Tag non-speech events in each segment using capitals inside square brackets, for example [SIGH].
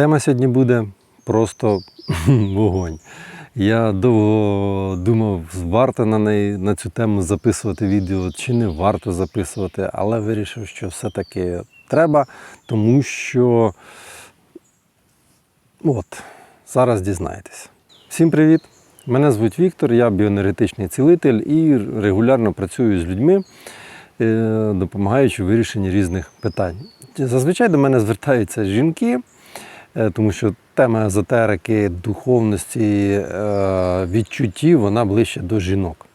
Тема сьогодні буде просто [LAUGHS] вогонь. Я довго думав, варто на неї на цю тему записувати відео чи не варто записувати, але вирішив, що все-таки треба, тому що от, зараз дізнаєтесь. Всім привіт! Мене звуть Віктор, я біоенергетичний цілитель і регулярно працюю з людьми, е, допомагаючи вирішенні різних питань. Зазвичай до мене звертаються жінки, тому що тема езотерики, духовності, е, відчуттів вона ближче до жінок.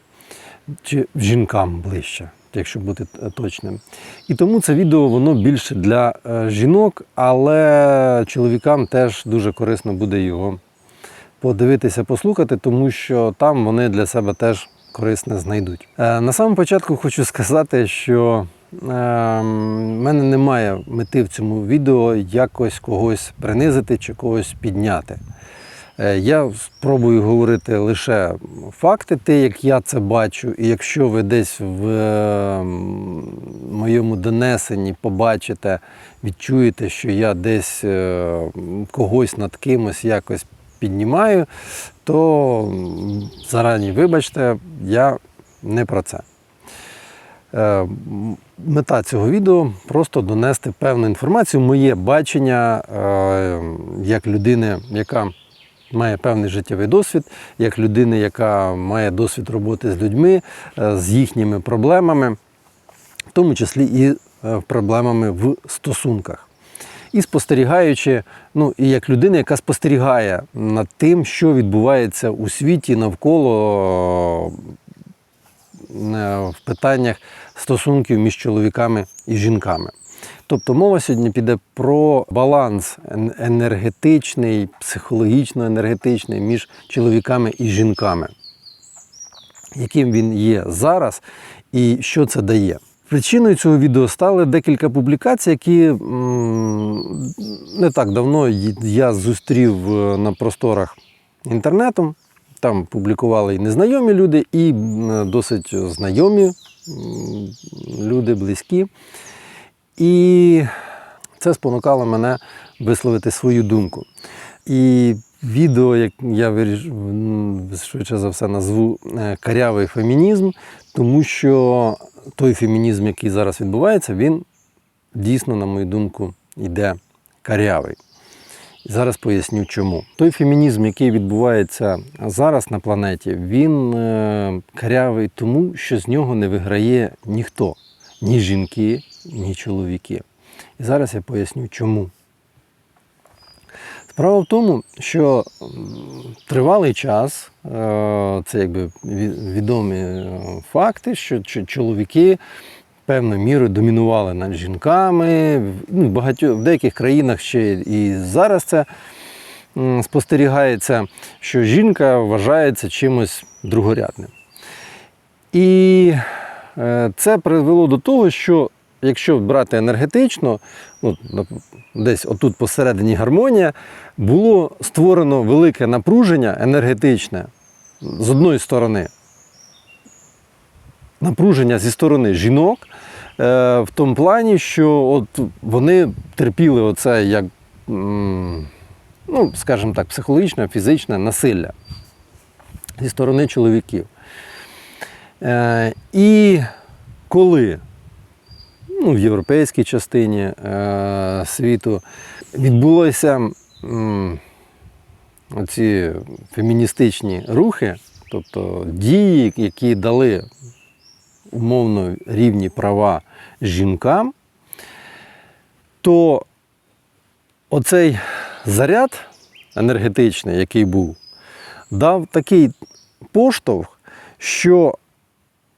Чи жінкам ближче, якщо бути точним. І тому це відео воно більше для е, жінок, але чоловікам теж дуже корисно буде його подивитися, послухати, тому що там вони для себе теж корисне знайдуть. Е, На самому початку хочу сказати, що е, в мене немає мети в цьому відео якось когось принизити чи когось підняти. Е, Я спробую говорити лише факти, те, як я це бачу, і якщо ви десь в е, моєму донесенні побачите, відчуєте, що я десь е, когось над кимось якось піднімаю, то зарані вибачте, я не про це. Е, Мета цього відео просто донести певну інформацію, моє бачення е, як людини, яка має певний життєвий досвід, як людини, яка має досвід роботи з людьми, е, з їхніми проблемами, в тому числі і проблемами в стосунках. І спостерігаючи, ну і як людина, яка спостерігає над тим, що відбувається у світі навколо в питаннях стосунків між чоловіками і жінками. Тобто мова сьогодні піде про баланс енергетичний, психологічно-енергетичний між чоловіками і жінками, яким він є зараз і що це дає. Причиною цього відео стали декілька публікацій, які не так давно я зустрів е, на просторах інтернету. Там публікували і незнайомі люди, і досить знайомі люди, близькі. І це спонукало мене висловити свою думку. І відео, як я швидше за все назву е, карявий фемінізм, тому що той фемінізм, який зараз відбувається, він дійсно, на мою думку, йде карявий. Зараз поясню чому. Той фемінізм, який відбувається зараз на планеті, він е, карявий тому, що з нього не виграє ніхто, ні жінки, ні чоловіки. І зараз я поясню чому. Справа в тому, що тривалий час, е, це якби відомі е, факти, що чоловіки певною мірою домінували над жінками. Ну, багатьох, в деяких країнах ще і зараз це спостерігається, що жінка вважається чимось другорядним. І е, це призвело до того, що якщо брати енергетично, ну, десь отут посередині гармонія, було створено велике напруження енергетичне з одної сторони. Напруження зі сторони жінок е, в тому плані, що от вони терпіли оце як, ну, скажімо так, психологічне, фізичне насилля зі сторони чоловіків. Е, і коли ну, в європейській частині е, світу відбулося м, оці феміністичні рухи, тобто дії, які дали умовно рівні права жінкам, то оцей заряд енергетичний, який був, дав такий поштовх, що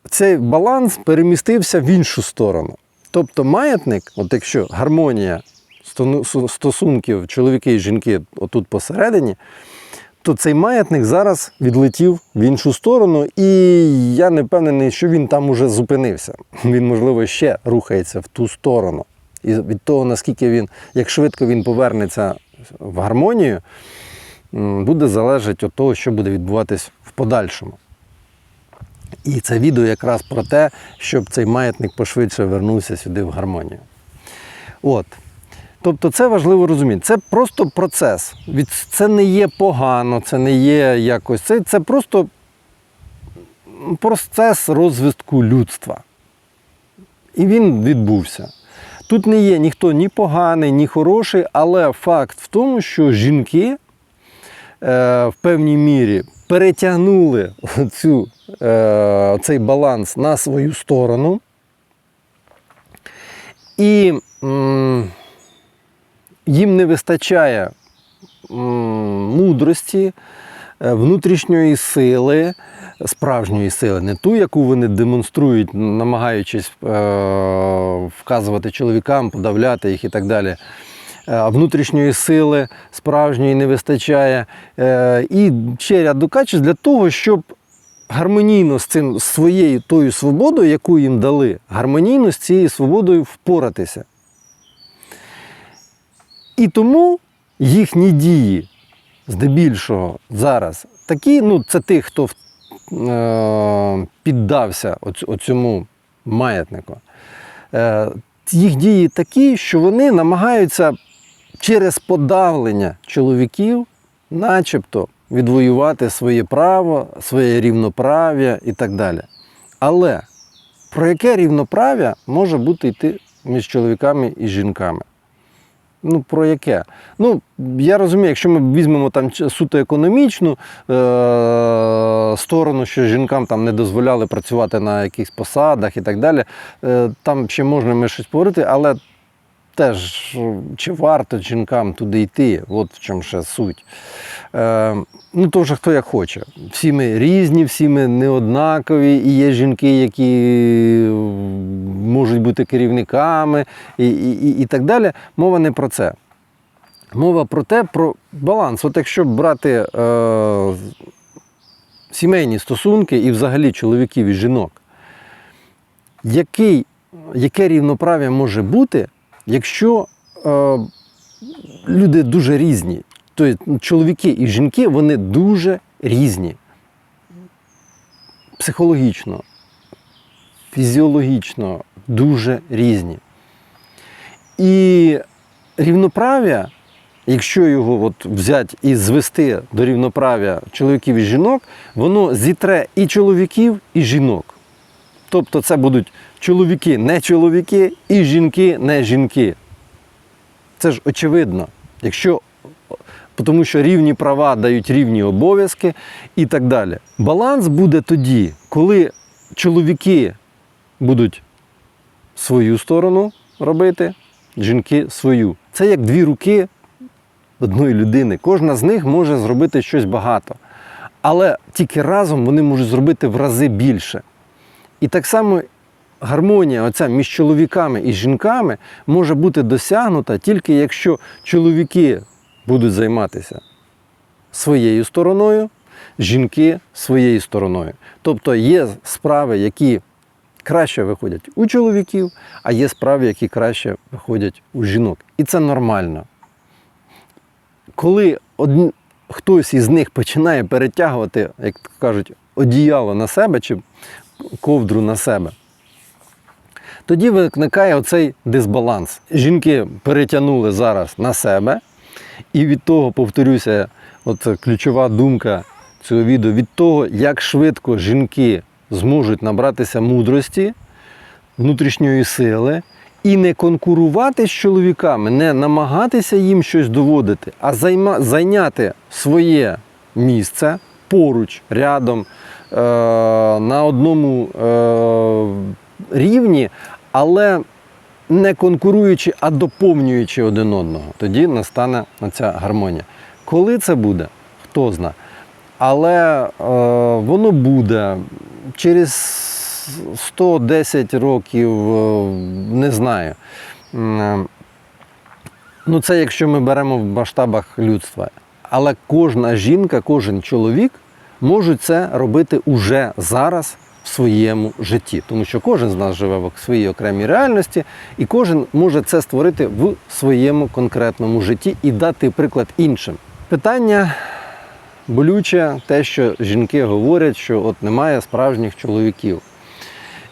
цей баланс перемістився в іншу сторону. Тобто маятник, от якщо гармонія стосунків чоловіки і жінки отут посередині, то цей маятник зараз відлетів в іншу сторону, і я не впевнений, що він там уже зупинився. Він, можливо, ще рухається в ту сторону. І від того, наскільки він, як швидко він повернеться в гармонію, буде залежати від того, що буде відбуватись в подальшому. І це відео якраз про те, щоб цей маятник пошвидше вернувся сюди в гармонію. От. Тобто це важливо розуміти. Це просто процес. Це не є погано, це не є якось. Це, це просто процес розвитку людства. І він відбувся. Тут не є ніхто ні поганий, ні хороший, але факт в тому, що жінки е, в певній мірі перетягнули цю, е, цей баланс на свою сторону. І їм не вистачає мудрості, е, внутрішньої сили, справжньої сили, не ту, яку вони демонструють, намагаючись е, вказувати чоловікам, подавляти їх і так далі. Е, А внутрішньої сили справжньої не вистачає. І ще ряд докачів для того, щоб гармонійно з цим своєю тою свободою, яку їм дали, гармонійно з цією свободою впоратися. І тому їхні дії здебільшого зараз такі, ну, це тих, хто е, піддався оць- оцьому маятнику. Е, їх дії такі, що вони намагаються через подавлення чоловіків, начебто, відвоювати своє право, своє рівноправ'я і так далі. Але про яке рівноправ'я може бути йти між чоловіками і жінками? Ну, про яке? Ну, я розумію, якщо ми візьмемо там суто економічну е- сторону, що жінкам там не дозволяли працювати на якихось посадах і так далі, е- там ще можна ми щось поговорити, але теж е, чи варто жінкам туди йти, от в чому ще суть. Е- ну, то вже хто як хоче. Всі ми різні, всі ми неоднакові, і є жінки, які можуть бути керівниками і, і, і, так далі. Мова не про це. Мова про те, про баланс. От якщо брати е, сімейні стосунки і взагалі чоловіків і жінок, який, яке рівноправ'я може бути, якщо е, люди дуже різні? Тобто чоловіки і жінки вони дуже різні. Психологічно, фізіологічно дуже різні. І рівноправ'я, якщо його от взяти і звести до рівноправ'я чоловіків і жінок, воно зітре і чоловіків, і жінок. Тобто це будуть чоловіки не чоловіки і жінки не жінки. Це ж очевидно. Якщо тому що рівні права дають рівні обов'язки і так далі. Баланс буде тоді, коли чоловіки будуть свою сторону робити, жінки свою. Це як дві руки одної людини. Кожна з них може зробити щось багато. Але тільки разом вони можуть зробити в рази більше. І так само гармонія оця між чоловіками і жінками може бути досягнута тільки якщо чоловіки будуть займатися своєю стороною, жінки своєю стороною. Тобто є справи, які краще виходять у чоловіків, а є справи, які краще виходять у жінок. І це нормально. Коли одн... хтось із них починає перетягувати, як кажуть, одіяло на себе чи ковдру на себе, тоді виникає оцей дисбаланс. Жінки перетягнули зараз на себе, і від того, повторюся, от ключова думка цього відео, від того, як швидко жінки зможуть набратися мудрості, внутрішньої сили і не конкурувати з чоловіками, не намагатися їм щось доводити, а займа, зайняти своє місце поруч, рядом, е, на одному е, рівні, але не конкуруючи, а доповнюючи один одного. Тоді настане ця гармонія. Коли це буде, хто зна. Але е, воно буде через 110 років, е, не знаю. Е, Ну, це якщо ми беремо в масштабах людства. Але кожна жінка, кожен чоловік можуть це робити уже зараз в своєму житті. Тому що кожен з нас живе в своїй окремій реальності, і кожен може це створити в своєму конкретному житті і дати приклад іншим. Питання болюче, те, що жінки говорять, що от немає справжніх чоловіків.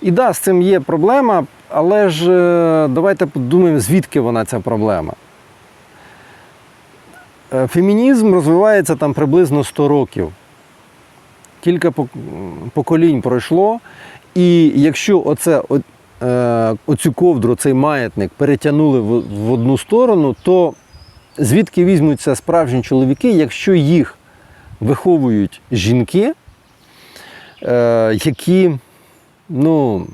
І да, з цим є проблема, але ж е, давайте подумаємо, звідки вона ця проблема. Е, Фемінізм розвивається там приблизно 100 років. Кілька поколінь пройшло, і якщо оце, о- е, оцю ковдру, цей маятник перетягнули в, в одну сторону, то звідки візьмуться справжні чоловіки, якщо їх виховують жінки, е, які, ну,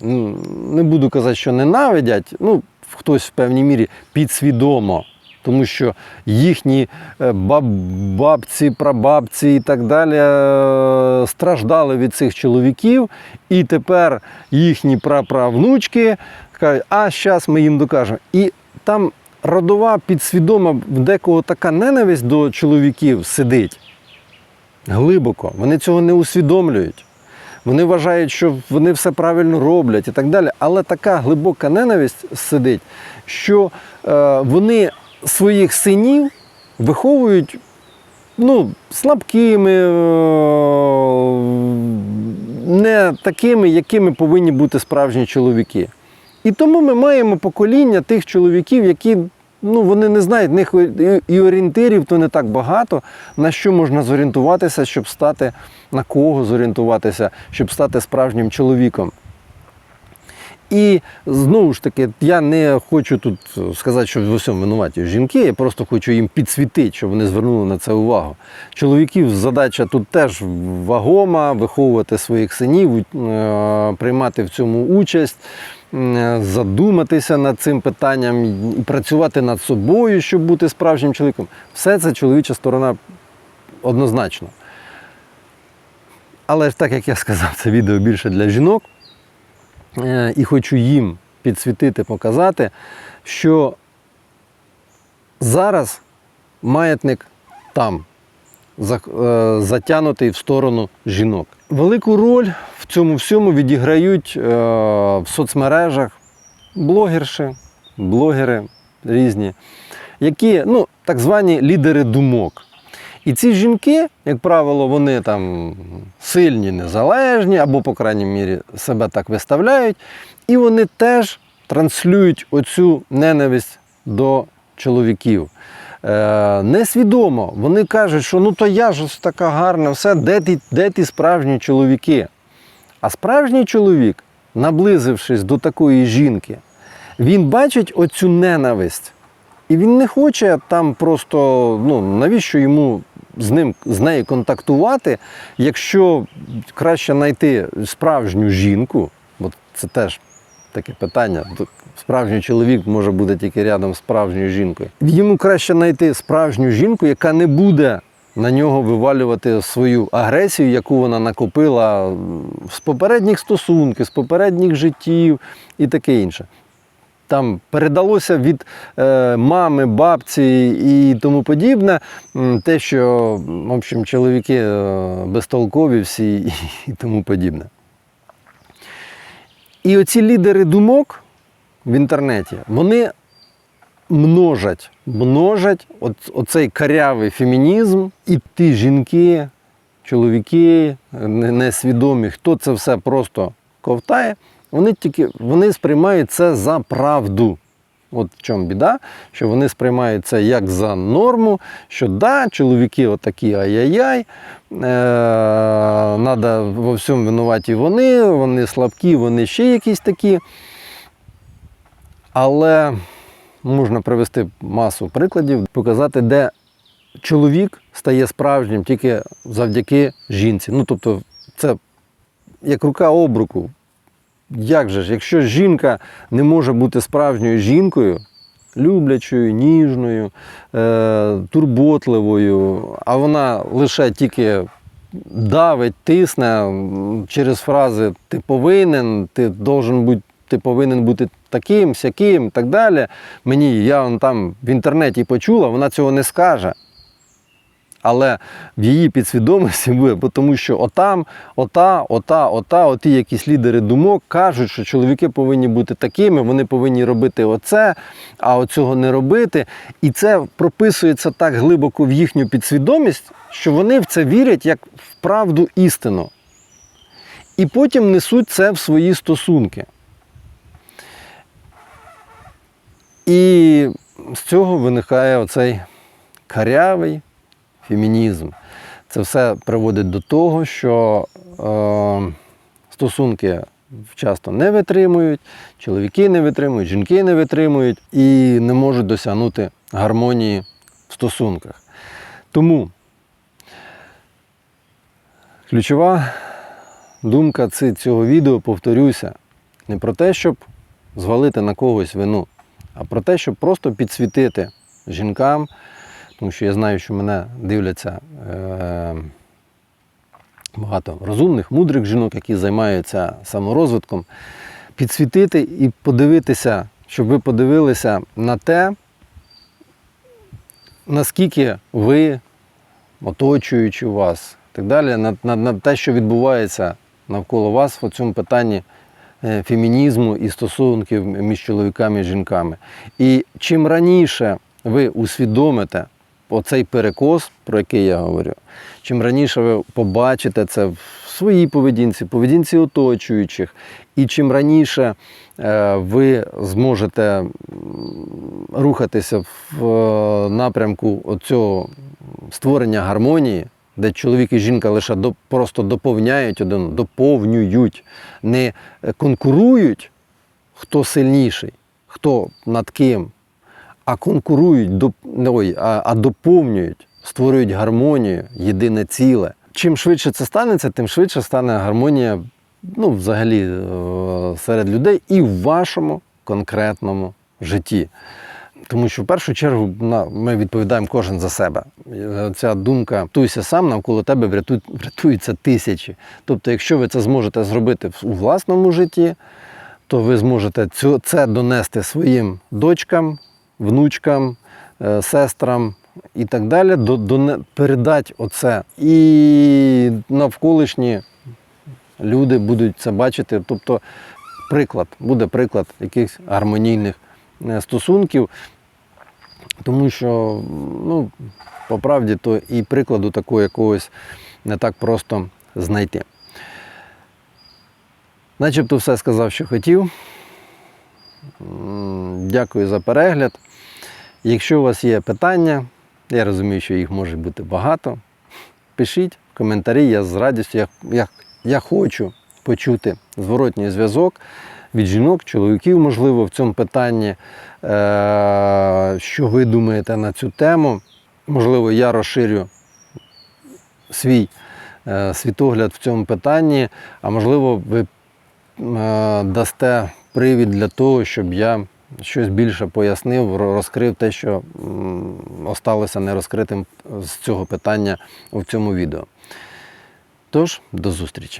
не буду казати, що ненавидять, ну, хтось в певній мірі підсвідомо. Тому що їхні е, баб, бабці, прабабці і так далі е, страждали від цих чоловіків, і тепер їхні праправнучки кажуть, а зараз ми їм докажемо. І там родова підсвідома в декого така ненависть до чоловіків сидить глибоко. Вони цього не усвідомлюють. Вони вважають, що вони все правильно роблять і так далі. Але така глибока ненависть сидить, що е, вони своїх синів виховують ну, слабкими, е, не такими, якими повинні бути справжні чоловіки. І тому ми маємо покоління тих чоловіків, які ну, вони не знають, них і орієнтирів то не так багато, на що можна зорієнтуватися, щоб стати, на кого зорієнтуватися, щоб стати справжнім чоловіком. І знову ж таки, я не хочу тут сказати, що в усьому винуваті жінки, я просто хочу їм підсвітити, щоб вони звернули на це увагу. Чоловіків задача тут теж вагома, виховувати своїх синів, е, приймати в цьому участь, е, задуматися над цим питанням і працювати над собою, щоб бути справжнім чоловіком. Все це чоловіча сторона однозначно. Але ж так як я сказав, це відео більше для жінок. Е, і хочу їм підсвітити, показати, що зараз маятник там, е, затягнутий в сторону жінок. Велику роль в цьому всьому відіграють е, в соцмережах блогерші, блогери різні, які ну, так звані лідери думок. І ці жінки, як правило, вони там сильні, незалежні, або, по крайній мірі, себе так виставляють, і вони теж транслюють оцю ненависть до чоловіків. Е, несвідомо. Вони кажуть, що ну то я ж ось така гарна, все, де ті, де ті справжні чоловіки? А справжній чоловік, наблизившись до такої жінки, він бачить оцю ненависть. І він не хоче там просто, ну навіщо йому з ним з нею контактувати, якщо краще знайти справжню жінку, бо це теж таке питання. Справжній чоловік може бути тільки рядом з справжньою жінкою. Йому краще знайти справжню жінку, яка не буде на нього вивалювати свою агресію, яку вона накопила з попередніх стосунків, з попередніх життів і таке інше там передалося від е, мами, бабці і тому подібне, те, що в общем, чоловіки е, безтолкові всі і, [LAUGHS] і тому подібне. І оці лідери думок в інтернеті, вони множать, множать от, оцей карявий фемінізм, і ті жінки, чоловіки, несвідомі, хто це все просто ковтає, вони тільки вони сприймають це за правду. От в чому біда, що вони сприймають це як за норму, що да, чоловіки отакі ай-яй-яй, е, надо во всьому винуваті вони, вони слабкі, вони ще якісь такі. Але можна привести масу прикладів, показати, де чоловік стає справжнім тільки завдяки жінці. Ну, тобто, це як рука об руку. Як же ж, якщо жінка не може бути справжньою жінкою, люблячою, ніжною, е, турботливою, а вона лише тільки давить, тисне через фрази ти повинен, ти должен бути, ти повинен бути таким, сяким так далі. Мені я там в інтернеті почула, вона цього не скаже. Але в її підсвідомості бо тому що отам, ота, ота, ота, оті якісь лідери думок кажуть, що чоловіки повинні бути такими, вони повинні робити оце, а оцього не робити. І це прописується так глибоко в їхню підсвідомість, що вони в це вірять як в правду істину. І потім несуть це в свої стосунки. І з цього виникає оцей карявий фемінізм. Це все приводить до того, що е, стосунки часто не витримують, чоловіки не витримують, жінки не витримують і не можуть досягнути гармонії в стосунках. Тому ключова думка цього відео, повторюся, не про те, щоб звалити на когось вину, а про те, щоб просто підсвітити жінкам, тому що я знаю, що мене дивляться е, багато розумних, мудрих жінок, які займаються саморозвитком, підсвітити і подивитися, щоб ви подивилися на те, наскільки ви, оточуючи вас, так далі, на, на, на те, що відбувається навколо вас в цьому питанні е, фемінізму і стосунків між чоловіками і жінками. І чим раніше ви усвідомите оцей перекос, про який я говорю, чим раніше ви побачите це в своїй поведінці, поведінці оточуючих, і чим раніше е, ви зможете рухатися в е, напрямку цього створення гармонії, де чоловік і жінка лише до, просто доповняють один, доповнюють, не е, конкурують, хто сильніший, хто над ким, а конкурують, доп- ой, а, а доповнюють, створюють гармонію, єдине ціле. Чим швидше це станеться, тим швидше стане гармонія ну, взагалі е, серед людей і в вашому конкретному житті. Тому що в першу чергу ми відповідаємо кожен за себе. Е, Ця думка туйся сам, навколо тебе врятують, врятуються тисячі. Тобто, якщо ви це зможете зробити у власному житті, то ви зможете це донести своїм дочкам, внучкам, е, сестрам і так далі, до, доне- передати оце. І навколишні люди будуть це бачити. Тобто приклад, буде приклад якихось гармонійних е, стосунків. Тому що, ну, по правді, то і прикладу такого якогось не так просто знайти. Начебто все сказав, що хотів. Дякую за перегляд. Якщо у вас є питання, я розумію, що їх може бути багато. Пишіть в коментарі, я з радістю, я, я, я хочу почути зворотній зв'язок від жінок, чоловіків, можливо, в цьому питанні. Е, що ви думаєте на цю тему? Можливо, я розширю свій е, світогляд в цьому питанні, а можливо, ви е, дасте привід для того, щоб я щось більше пояснив, розкрив те, що осталося нерозкритим з цього питання в цьому відео. Тож, до зустрічі!